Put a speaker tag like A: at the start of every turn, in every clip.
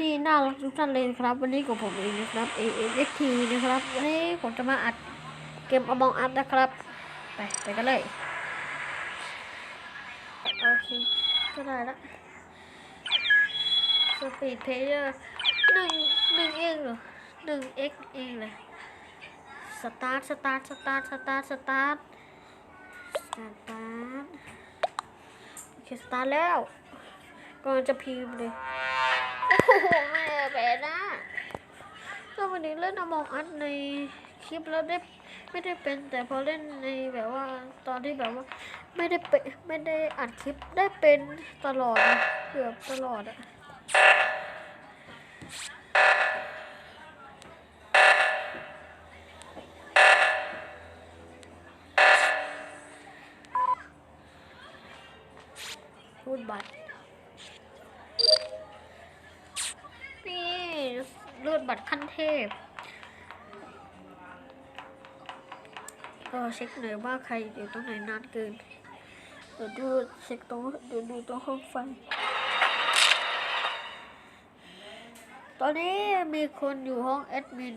A: ที่น่ารักทุกท่านเลยนะครับ วันนี้กับผมเองนะครับ A X T นะครับ วันนี้ผมจะมาอัดเกมอมองอัดนะครับ ไปไปกันเลย โอเค ก็ได้ละสปีดเพลเยอร์หนึ่งหนึ่งเองเหรอหนึ่ง X เองเลยสตาร์ทสตาร์ทสตาร์ทสตาร์ทสตาร์ทสตาร์ทโอเคสตาร์ทแล้วกำลังจะพิมพ์เลย โอ้แม่แบนะก็วันนี้เล่นอมองอัดในคลิปแล้วได้ไม่ได้เป็น แต่พอเล่นในแบบว่าตอนที่แบบว่า ไม่ได้เป็นไม่ได้อัดคลิปได้เป็นตลอดเกือบตลอดอะพูดบัตร นี่รูด บัตรขั้นเทพ ก็เช็คหน่อยว่าใครอยู่ตรงไหนนานเกิน เดี๋ยวดูเช็คตรงเดี๋ยวดูตรงห้องไฟ ตอนนี้มีคนอยู่ห้องแอดมิน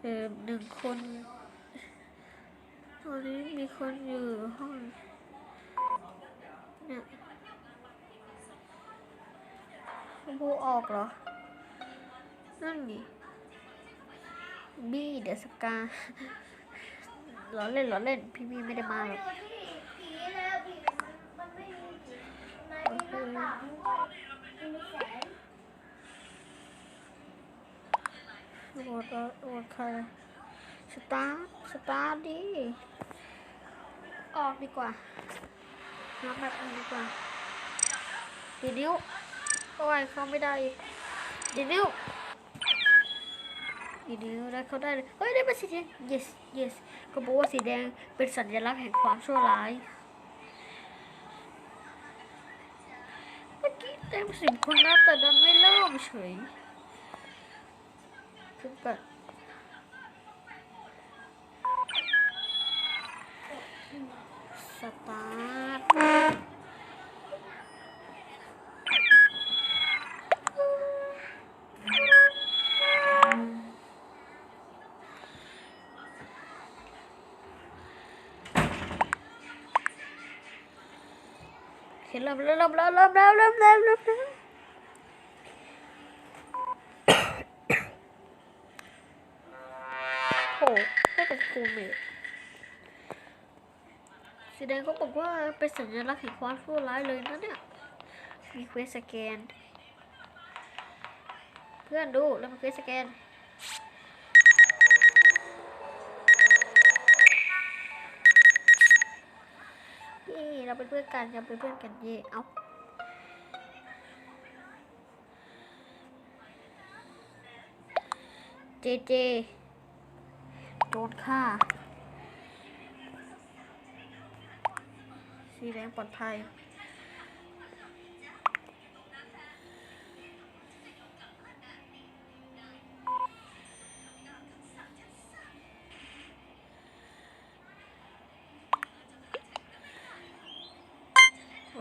A: เออหนึ่งคน ตอนนี้มีคนอยู่ห้องเนี่ยบูออกเหรอ นั่นไงบี้เดอะสกาล้อเล่นล้อเล่น พี่บี้ไม่ได้มาหรอก
B: ผีแล้วผีมันไม่มีผีในหน้าต่างมันก็มีแสง
A: โหวตโหวตใครสตาร์ทสตาร์ทดิ ออกดีกว่านับแบบนี้ดีกว่าเดี๋ยวนิ้วโอ้ยเข้าไม่ได้อีกดีนิ้ว ดีนิ้วได้เขาได้เลยเฮ้ยได้เป็นสีแดง yes yes เขาบอกว่าสีแดงเป็นสัญลักษณ์แห่งความชั่วร้ายเมื่อกี้เต็มสิบคนนะแต่ดันไม่เริ่มเฉยขึ้นก่อน เริ่มเริ่มเริ่มเริ่มเริ่มเริ่มเริ่มเริ่มเริ่มเริ่มโหไม่เป็นคูเมทสีแดงเขาบอกว่าเป็นสัญลักษณ์แห่งความชั่วร้ายเลยนะเนี่ย มีเควสสแกน เพื่อนดูแล้วมีเควสสแกน เย่เราเป็นเพื่อนกันเราเป็นเพื่อนกันเย่เอาเจเจโดนฆ่าสีแดงปลอดภัย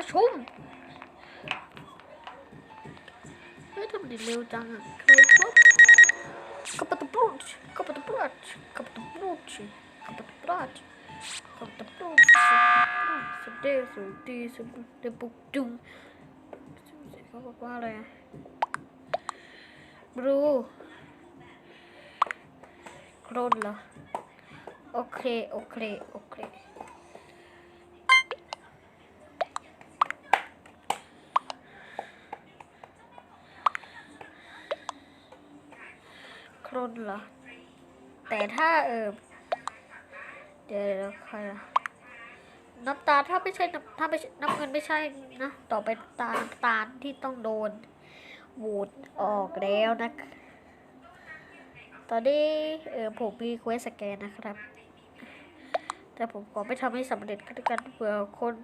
A: verschoben. Weet op die leeuw dan een kruis Kapotte brood, kapotte brood, kapotte de kapotte brood. Kapotte broodje, kapotte deze, deze moet de boek doen. Even bepalen. Bro. Krodla. Oké, okay, oké, okay, oké. Okay. นเหรอโอเคโอเคโอเคโครนเหรอ แต่ถ้าเออเดี๋ยวเดี๋ยวใครอะน้ำตาลถ้าไม่ใช่น้ำถ้าไม่น้ำเงินไม่ใช่นะต่อไปตาตาลที่ต้องโดนโหวตออกแล้วนะ ตอนนี้เออผมมีเควสสแกนนะครับ แต่ผมขอไม่ทำให้สำเร็จก็แล้วกันเผื่อคน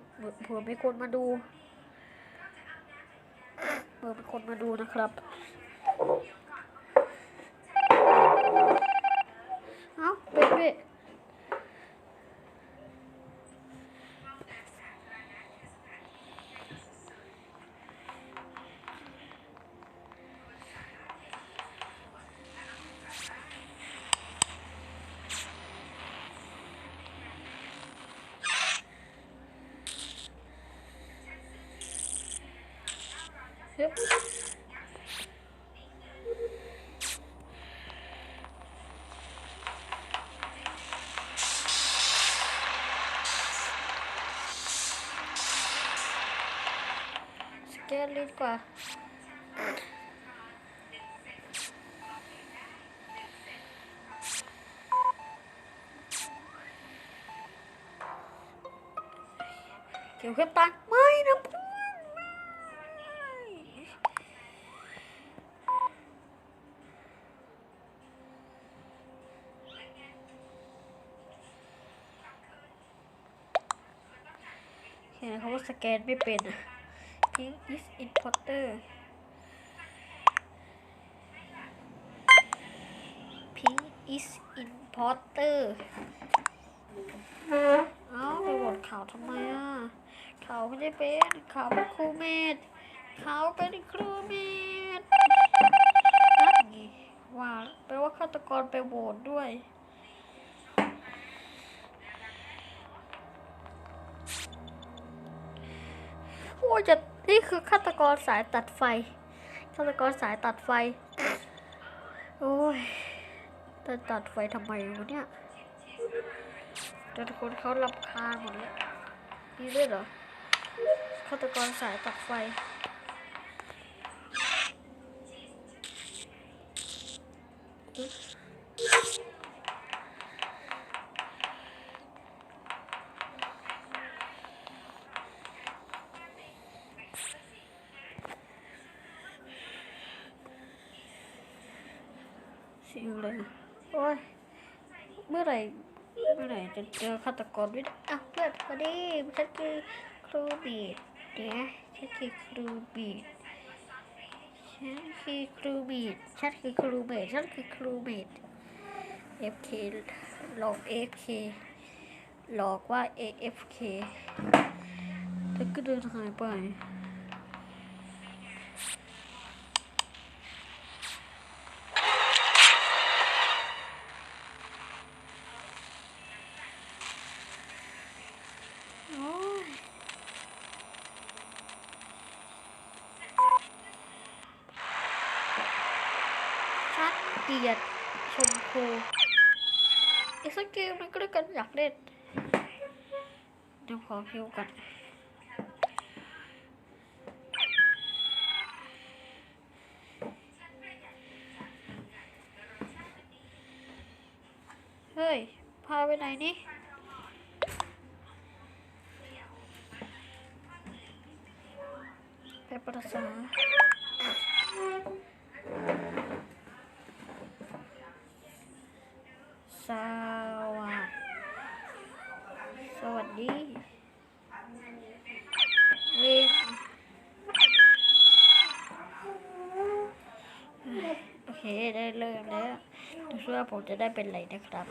A: เผื่อมีคนมาดูเผื่อมีคนมาดูนะครับ เอ้าเดีกว่า เกี่ยวกับตังไม่นะเพื่อนไม่เห็นเขาว่าสแกนไม่เป็นอะ Pink is importer Pink is importer เอ้าไปบดข่าวทำไมอะข่าวไม่ได้เป็นข่าวเป็นครูเมดข่าวเป็นครูเมดนั่นไงว่าแปลว่าฆาตกรไปโหวตด้วยโอ้จะ นี่คือฆาตกรสายตัดไฟฆาตกรสายตัดไฟ โอ้ยจะตัดไฟทำไมวะเนี่ยแต่คนเขาลำคาหมดแล้วมีด้วยเหรอฆาตกรสายตัดไฟเสียงอะไรนะโอ้ยเมื่อไหร่เมื่อไหร่จะเจอฆาตกรด้วยนะอะเพื่อนมาดิฉันคือครูบีดเดี๋ยฉันคือครูบีดฉันคือครูบีดฉันคือครูเบดฉันคือครูเบด FK หลอก F K หลอกว่า AFK แล้วก็เดินหายไป ชัดเดียดชมพูอีกสักเกมนึงก็ได้กันอยากเล่นเดี๋ยวขอคิวกันเฮ้ย พาไปไหนนี่ ไปประสาสวัสดีสวัสดีวนโอเค ได้เริ่มแล้วดูซิว่าผมจะได้เป็นไรนะครับ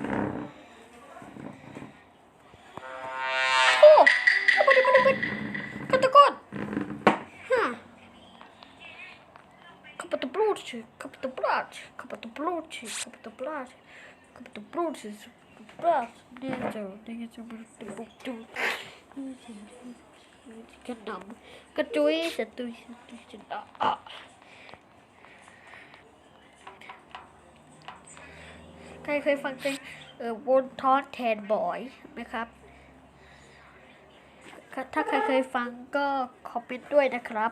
A: Brute, Capitão Brute, Capitão Brute, Capitão Brute, Capitão Brute, Capitão Brute, ขนมกระจุยสตุยสตุยสตุยใครเคยฟังเพลงเออวนทอนแทนบอยไหมครับ ถ้าใครเคยฟังก็คอมเมนต์ด้วยนะครับ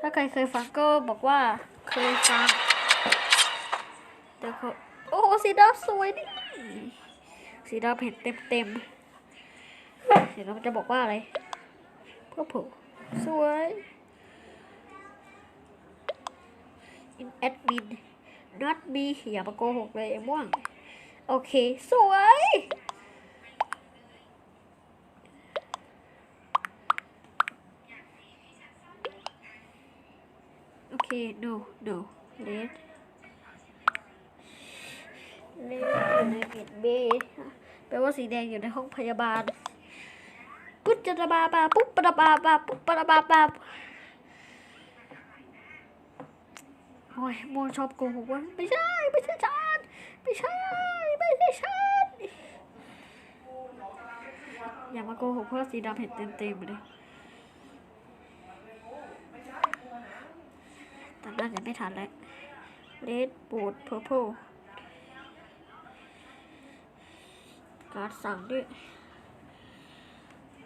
A: ถ้าใครเคยฟังก็บอกว่า เคยฟังเดี๋ยวเขาโอ้โหสีดำสวยดิสีดำเห็นเต็มเต็มๆเดี๋ยวเราจะบอกว่าอะไรเพื่อผูสวย in admin not me อย่ามาโกหกเลยไอ้ม่วง โอเค สวย โอเค no no red red อยู่ในเกตเบแปลว่าสีแดงอยู่ในห้องพยาบาล ปุ๊บจะระบาบาปุ๊บปะระบาบาปุ๊บปะระบาบาโอ้ยโมชอบโกหกว่าไม่ใช่ไม่ใช่ฉันไม่ใช่ไม่ใช่ฉันอย่ามาโกหกเพราะสีดำเห็นเต็มๆเลย แต่น่าจะไม่ทันแล้ว Red Boot Purple การสั่งด้วย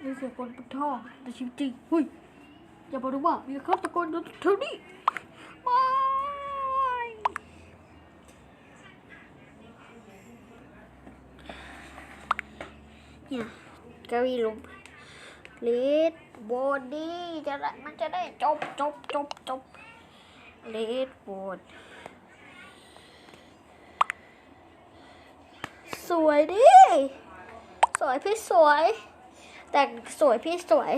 A: มีเสียงคนบนท่อแต่จริงๆเฮ้ย อย่าบอกนะว่ามีฆาตกรอยู่แถวนี้ม่เนี่ยเกาวีลมเลดบอดี้จะได้มันจะได้จบจบจบจบ เลดบอดสวยดิ สวยพี่สวย แต่งสวยพี่สวย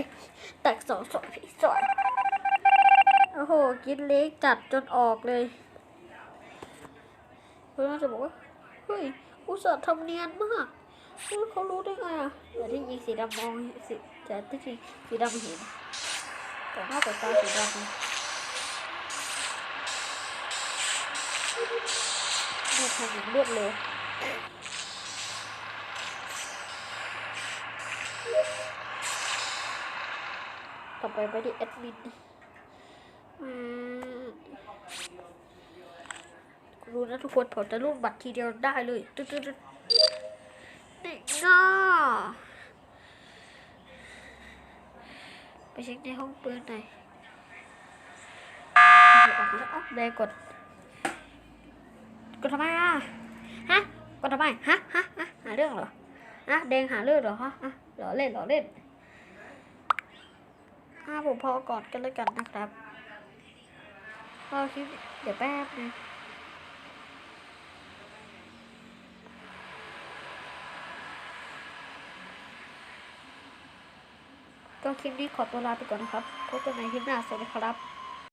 A: แต่งสองสวยพี่สวย โอ้โห กินเล็กจัดจนออกเลยเพื่อนจะบอกว่า เฮ้ย อุตส่าห์ทำเนียนมากเฮ้ยเขารู้ได้ไงอะแต่ที่จริงสีดำมองสีแต่ที่จริงสีดำเห็นแต่หน้าแต่ตาสีดำ ทำอย่างรวดเร็วต่อไปไปที่แอดมินรู้นะทุกคนผมจะรูดบัตรทีเดียวได้เลยตึ๊ดตึ๊ดตึ๊ดนี่ง่าไปเช็คในห้องปืนหน่อยออกแล้วอ๋อแดงกด ดทำไมอะฮะกดทำไมฮะฮะฮะหาเรื่องเหรอฮะแดงหาเรื่องเหรอฮะฮะเหรอเล่นเหรอเล่นห้าผมพอกอนกันแล้วกันนะครับพอคลิปเดี๋ยวแป๊บนึงก็คลิปนี้ขอตัวลาไปก่อนนะครับพบกันในคลิปหน้าสวัสดีครับ